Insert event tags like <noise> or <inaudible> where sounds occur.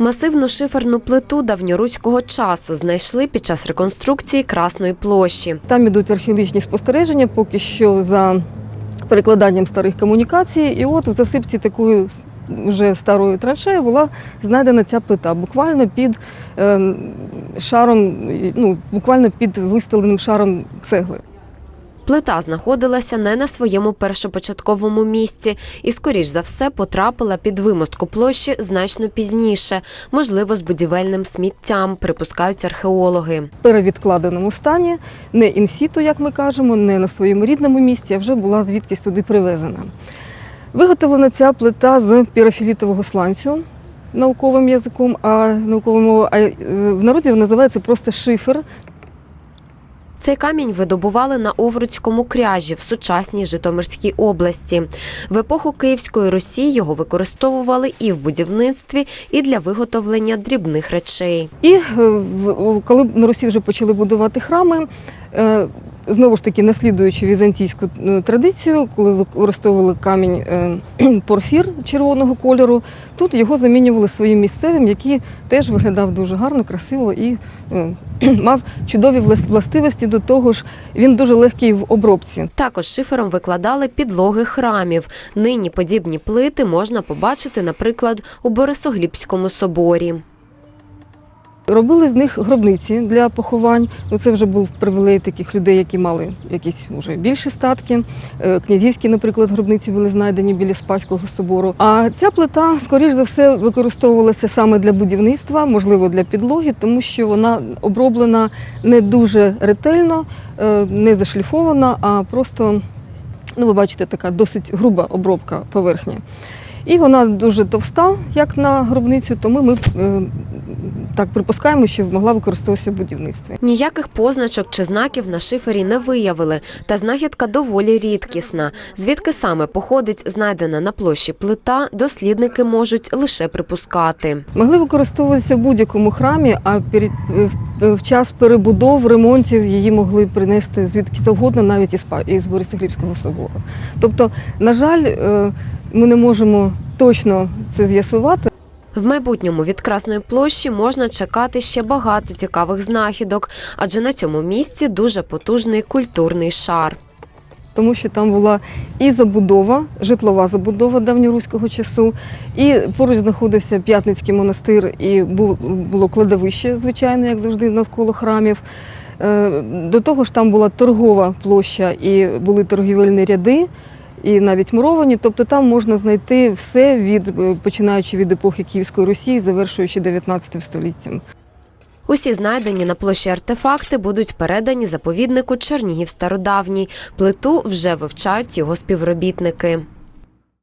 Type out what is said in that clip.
Масивну шиферну плиту давньоруського часу знайшли під час реконструкції Красної площі. Там ідуть археологічні спостереження, поки що за перекладанням старих комунікацій. І от в засипці такої вже старої траншеї була знайдена ця плита, буквально під е, шаром, ну буквально під вистеленим шаром цегли. Плита знаходилася не на своєму першопочатковому місці і, скоріш за все, потрапила під вимостку площі значно пізніше, можливо, з будівельним сміттям, припускають археологи. В перевідкладеному стані, не інсіту, як ми кажемо, не на своєму рідному місці, а вже була звідкись туди привезена. Виготовлена ця плита з пірофілітового сланцю науковим язиком, а науковою а е, в народі називається просто шифер. Цей камінь видобували на Овруцькому кряжі в сучасній Житомирській області. В епоху Київської Русі його використовували і в будівництві, і для виготовлення дрібних речей. І е, коли на Русі вже почали будувати храми, е, знову ж таки наслідуючи візантійську е, традицію, коли використовували камінь е, <clears throat> порфір червоного кольору, тут його замінювали своїм місцевим, який теж виглядав дуже гарно, красиво і е, <clears throat> мав чудові влас- властивості. До того ж, він дуже легкий в обробці. Також шифером викладали підлоги храмів. Нині подібні плити можна побачити, наприклад, у Борисоглібському соборі. Робили з них гробниці для поховань. Ну це вже був привілей таких людей, які мали якісь вже більші статки. Е, Князівські, наприклад, гробниці були знайдені біля Спаського собору. А ця плита, скоріш за все, використовувалася саме для будівництва, можливо, для підлоги, тому що вона оброблена не дуже ретельно, е, не зашліфована, а просто, ну, ви бачите, така досить груба обробка поверхні. І вона дуже товста, як на гробницю, тому ми е, так припускаємо, що могла використовуватися в будівництві. Ніяких позначок чи знаків на шифері не виявили, та знахідка доволі рідкісна. Звідки саме походить знайдена на площі плита, дослідники можуть лише припускати. Могли використовуватися в будь-якому храмі, а перед, в, в час перебудов, ремонтів її могли принести звідки завгодно, навіть із, із Борисоглібського собору. Тобто, на жаль, е, ми не можемо точно це з'ясувати. В майбутньому від Красної площі можна чекати ще багато цікавих знахідок, адже на цьому місці дуже потужний культурний шар. тому що там була і забудова, житлова забудова давньоруського часу, і поруч знаходився П'ятницький монастир, і бу- було кладовище, звичайно, як завжди, навколо храмів. Е, До того ж, там була торгова площа і були торгівельні ряди. І навіть муровані, тобто там можна знайти все від е, починаючи від епохи Київської Русі, завершуючи 19 століттям. Усі знайдені на площі артефакти будуть передані заповіднику Чернігів Стародавній. Плиту вже вивчають його співробітники.